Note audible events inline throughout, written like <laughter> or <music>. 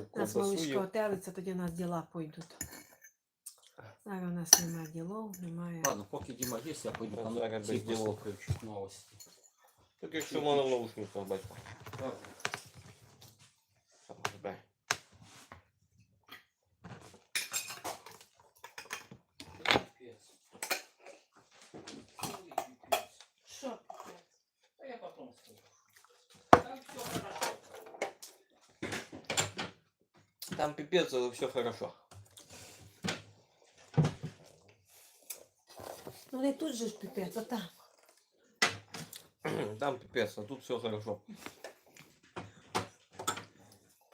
Нас ковбасу малишко їв. отелиться, тоді у нас діла пойдуть. Зараз у нас немає ділов, немає. Ладно, поки Діма є, я пойду Ну, там зараз ці без ділов. послухаю чуть новості. Так якщо можна в наушниках батько. Так. Сам збирай. Пипец. Ой, пипец. Що? А я потом скажу. Там пипец, але все хорошо. Ну не тут же ж піпець, а там. Там пипец, а тут все хорошо.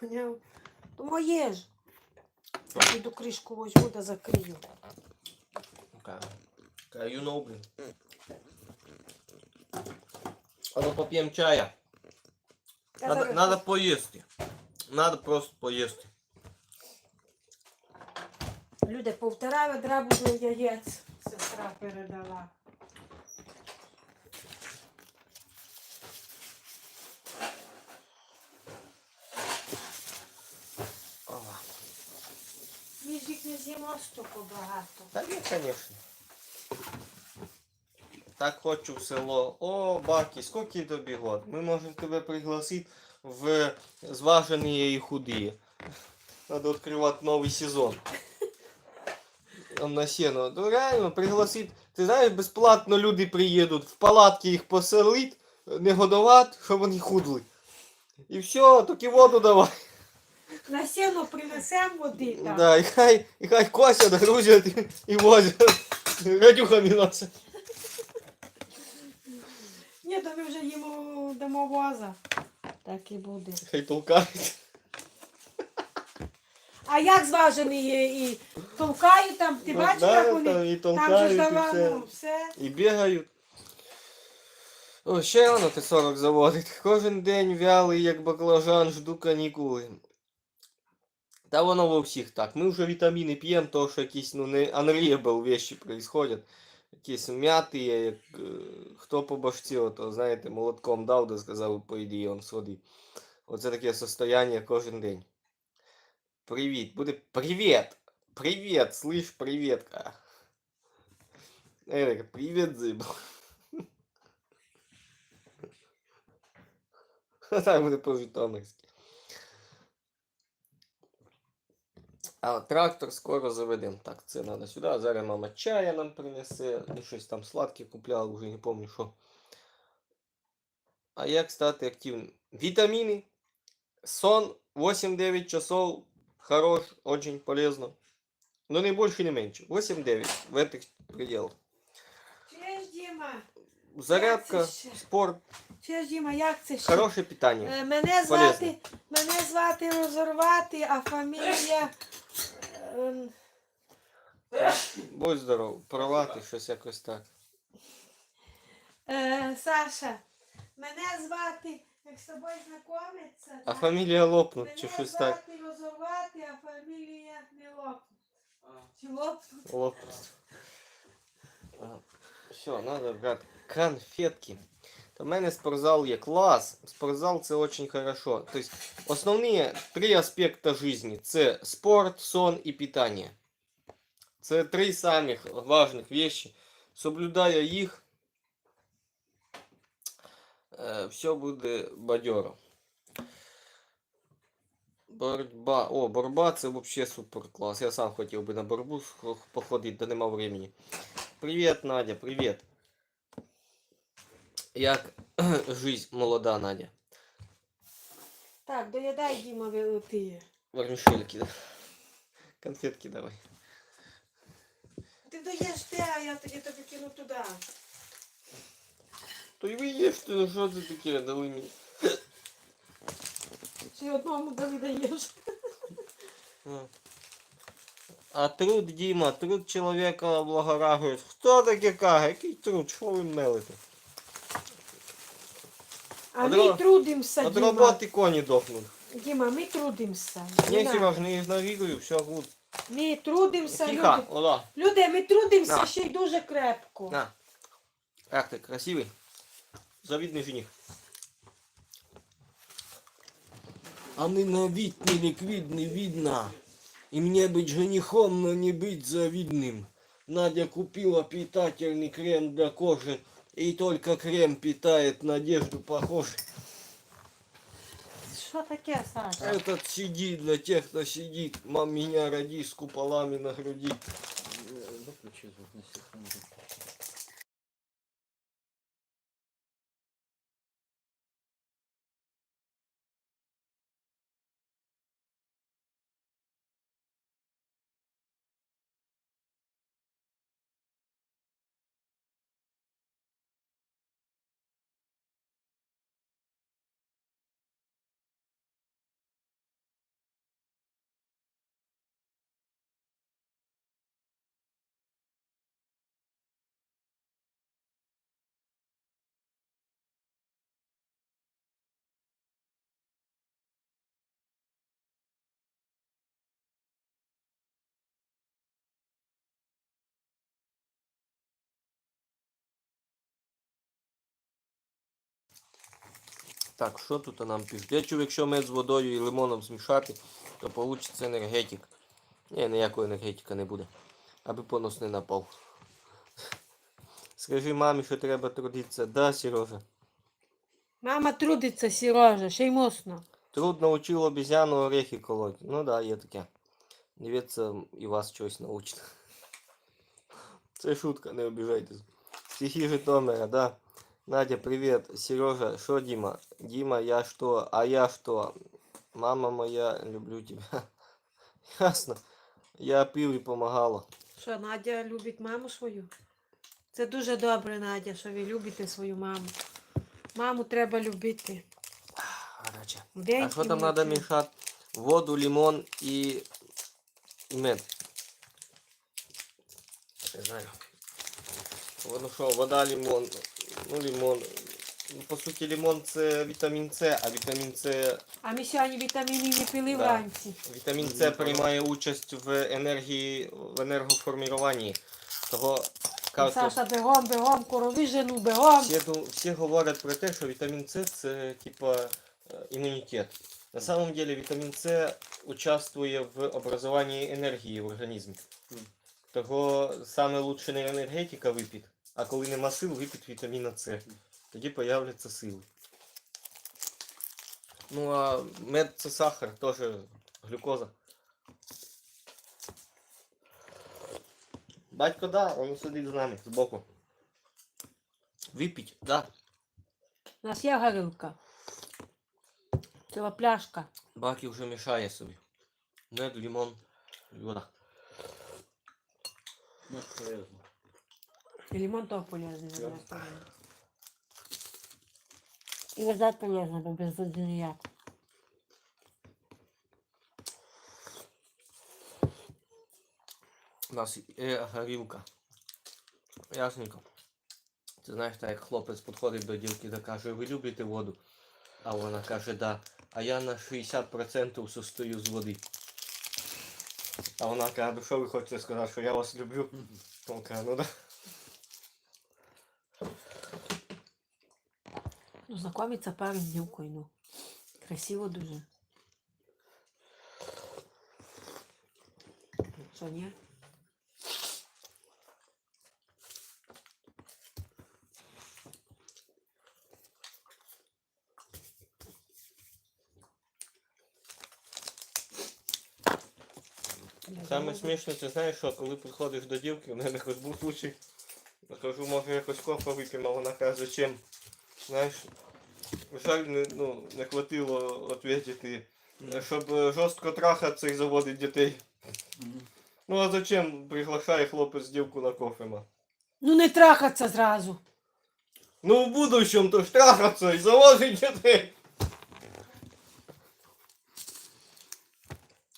Поняв? То моє ж. Піду кришку возьму та закрию. You know, блин. А ну попьем чая. Надо, надо поїсти. Надо просто поїсти. Люди, повтора ведра буде яєць. Сестра передала. Ага. Ми ж їх не з'їмо стільки багато. Та ні, конечно. Так хочу в село. О, Баки, скільки тобі год? Ми можемо тебе пригласити в зважені і худі. Надо відкривати новий сезон. На сено. Ну реально пригласить. Ти знаєш, безплатно люди приїдуть, в палатки їх поселить, не годувати, щоб вони худли. І все, тільки воду давай. На сіно принесемо води там. Да, і хай, і хай косять, грузять і, і возять. Радюхами носять. Ні, то ми вже їмо дамо воза. Так і буде. Хай толкають. А як зважений є і толкають там, ти Ну, бачиш, да, як вони? там і Там же толкають, ж і давай, все. ну, все. І бігають. О, ще рано ти 40 заводить. Кожен день вялий, як баклажан, жду канікули. Та воно во всіх так. Ми вже вітаміни п'ємо, то що якісь ну, не unreal вещи происходять. Якісь м'яти, є, як е, хто по башці, ото, знаєте, молотком дав, де сказав, по ідеї, он своди. Оце таке состояние кожен день. Привіт, буде привіт! Привіт, слышь, привіт. ка. Ерик, привіт, зиб. Так буде по-житомирськи. А трактор скоро заведемо. Так, це треба сюди. Зараз мама чая нам принесе. Ну, щось там сладке купляла, вже не пам'ятаю що. А як стати активним? Вітаміни, сон 8-9 часов. Хорош, очень полезно. Но не больше, не меньше. 8-9 в этих пределах. Чуєш, Діма? Зарядка, ще? спорт, Чуєш, Діма, як це ще? хороше питання. Е, Мене звати, мене звати Розорвати, а фамілія... ем, Будь здоров, провати, щось якось так. Е, Саша, мене звати, як з тобою знайомиться, А так? фамілія лопнуть, мене чи щось так. звати Розорвати, а фамілія не лопнуть. А, Чи лопнуть? Лопнуть. Все, надо брати конфетки. То в мене спортзал є клас. Спортзал це очень хорошо. Тобто основні три аспекти життя це спорт, сон і питання. Це три самих важних вещи. Соблюдая їх, е, Все буде бадьоро. Боротьба. О, боротьба це взагалі супер клас. Я сам хотів би на боротьбу сх- походити, да нема времени. Привіт, Надя, привіт. Як <clears throat> жизнь молода, Надя? Так, доїдай, Діма, ти. Варнишельки, да? Конфетки давай. Ти доїш те, а я тоді тобі кину туди. То й ви їжте, ну що це таке, дали мені. Чи одному дали даєш? А. Труд, Діма, труд чоловіка облагоражує. Хто таке каже? Який труд? Що ви мелите? А От ми ро- трудимося, От Діма. роботи коні дохнуть. Діма, ми трудимося. Ні, На. Сереж, не ігнорую, все гуд. Ми трудимося, Тихо, люди. ола. Люди, ми трудимося На. ще й дуже крепко. На. Ах ты красивый. Завидный жених. А мы на вид не ликвидный видно. И мне быть женихом, но не быть завидным. Надя купила питательный крем для кожи. И только крем питает надежду похож. Що таке, Саша? Этот CD для тех, кто сидит. Мам, меня роди с куполами на груди. Выключи звук на секунду. Так, що тут нам чув, якщо мед з водою і лимоном змішати, то вийде енергетик. Ні, ніякої енергетика не буде. Аби понос не напав. Скажи мамі, що треба трудитися. Да, Сережа. Мама трудиться, Сережа, ще й мосно. Труд научил обезьяну орехи колоть. Ну да, є таке. Дивіться, і вас щось научить. Це шутка, не обіжайтесь. Стихи Житомира, да. Надя, привет. Сережа, что, Дима? Дима, я что? А я что? Мама моя, люблю тебя. <laughs> Ясно. Я пив і помагала. Що, Надя любить маму свою? Це дуже добре, Надя, що ви любите свою маму. Маму треба любити. Гаряче. А що там треба мішати? Воду, лимон і, і мед. Не знаю. Воно що, вода, лимон. Ну, лимон. Ну, по суті, лимон це вітамін С, а вітамін С, А ми сьогодні вітаміни не пили Да. вранці. вітамін С приймає участь в енергії, в енергоформуванні. Того кажуть, Саша, бегом, бегом, корови жену, бегом. всі, ду- всі говорять про те, що вітамін С це типа е, імунітет. На самом деле вітамін С участвує в образуванні енергії в організмі. Того саме лучше не енергетика випід, а коли нема сил, випід вітаміна С. Тоді появляться сили. Ну а мед це сахар, теж глюкоза. Батько, да, він сидить з нами збоку. Випіть, да. У нас є горілка. Ціла пляшка. Баки вже мішає собі. Мед, лимон, вода. Ну, полезно. І лимон то полезний. Я- для здоров'я. І вода полезна, бо без ніяк. У нас є горілка. Ясненько. Ти знаєш, так як хлопець підходить до дівки та каже, ви любите воду? А вона каже, да. А я на 60% состою з води. А вона каже, «Ну, що ви хочете сказати, що я вас люблю? Він каже, ну да. Ну, знакомиться парень з дівкою, ну. Красиво дуже. Що, ні? Саме смішне, ти знаєш, що коли підходиш до дівки, в мене хоч був случай. Я кажу, може якось кофе вип'ємо, вона каже, зачем? Знаєш, жаль, не, ну, не хватило відповідати, щоб е, жорстко трахатися і заводити дітей. Ну а зачем приглашає хлопець дівку на кофе? ма? Ну не трахаться зразу. Ну в будущем то ж трахаться і заводить дітей.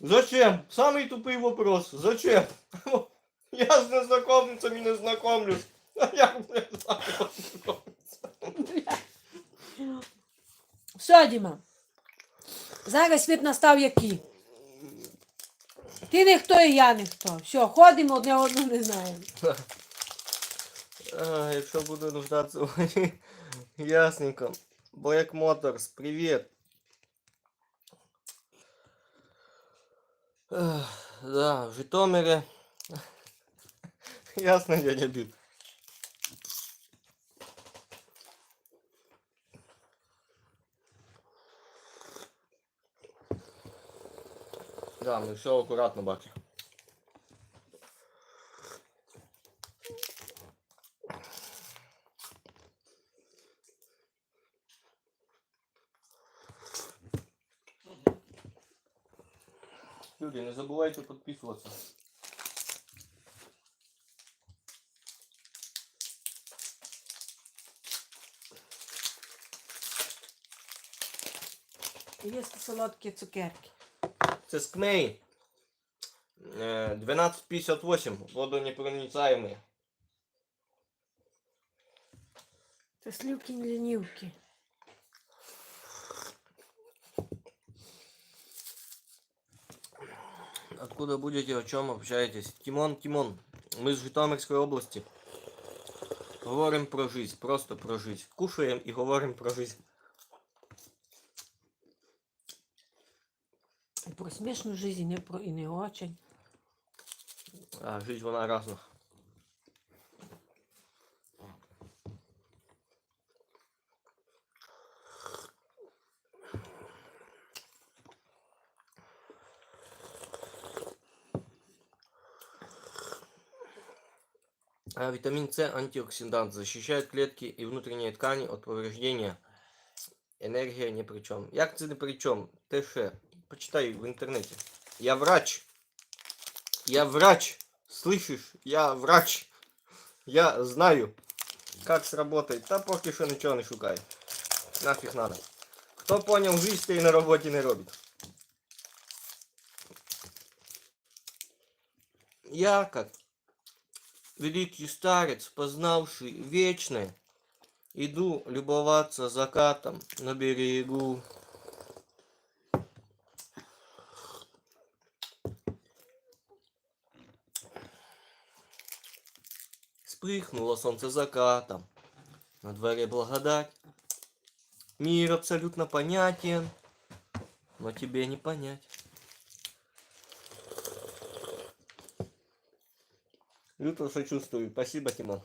Зачем? Самый тупий вопрос. Зачем? <laughs> Я з незнакомцями не знакомлюсь. А як не знакомлюсь? Все, Діма. Зараз світ настав який. Ти ніхто і я ніхто. Все, ходимо одне одного не знаємо. Якщо буду нуждатися в воді, <laughs> ясненько. Black Motors, привіт. Да, в Житомирі. <laughs> Ясно, дядя Біб. Да, ми все акуратно бачимо. Люди, не забувайте підписуватися. Їсти солодкі цукерки. Це скмей. Е, 1258. Водонепроницаемые. Це слівки лінівки. Откуда будете, о чем общаетесь? Тимон, Тимон. Мы з Житомирської області. Говоримо про жизнь, просто про жизнь. Кушаємо і говоримо про жизнь. Життя, і не про і не очень. А жизнь вона разна. Витамин С антиоксидант защищает клетки и внутренние ткани от повреждения. Энергия ни при чем. Як це не при чем? Ти ще. Почитай в интернете. Я врач. Я врач. Слышишь? Я врач. Я знаю, как сработает. Та поки що нічого не шукай. Нафіг надо. Хто поняв жизнь, той на роботі не робить. Я как великий старец, познавший вечное, иду любоваться закатом на берегу. Вспыхнуло солнце закатом. На дворе благодать. Мир абсолютно понятен, но тебе не понять. Люто сочувствую. Спасибо, Тимон.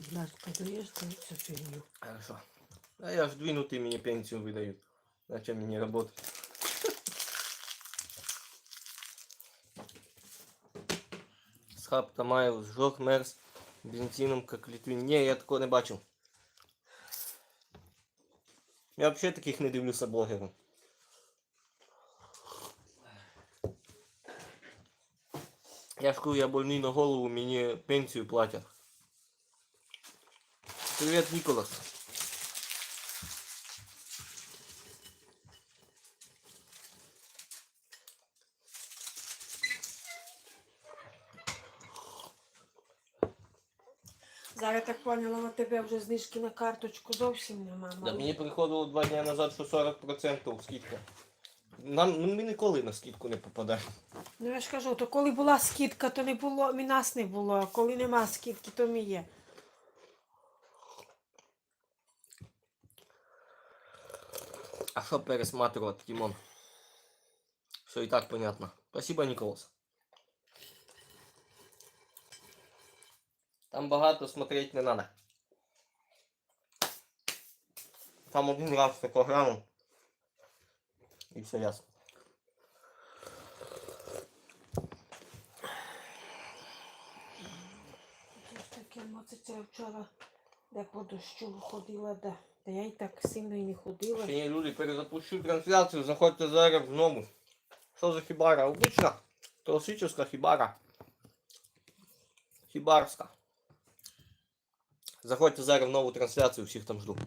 Знаєш, подаєш цю фігню. Хорошо. А я ж двинутый мне пенсию выдают. Зачем мне работать? Схаб Тамаев сжег мерз бензином, как Литвин. Не, я такого не бачив. Я вообще таких не дивлюся блогерів. Я ж я больний на голову, мені пенсію платять. Привет, Николас. Зараз так поняла, на тебе вже знижки на карточку зовсім нема. Да мені приходило два дні назад, що 40% скидка. Нам ну, ми ніколи на скидку не попадаємо. Ну я ж кажу, то коли була скидка, то не було, мі нас не було, а коли нема скидки, то мі є. А що пересматривати, Тимон? Все і так понятно. Спасибо, Николас. Там багато смотреть не надо. Там один раз тако глянув. І все ясно. Таке моциться вчора, де по дощу ходила, де. Та я й так сильно і не ходила. Ще люди, перезапущу трансляцію, заходьте зараз знову. Що за хібара? Обична класична хібара. Хібарська. Заходьте зараз в нову трансляцію, всіх там жду.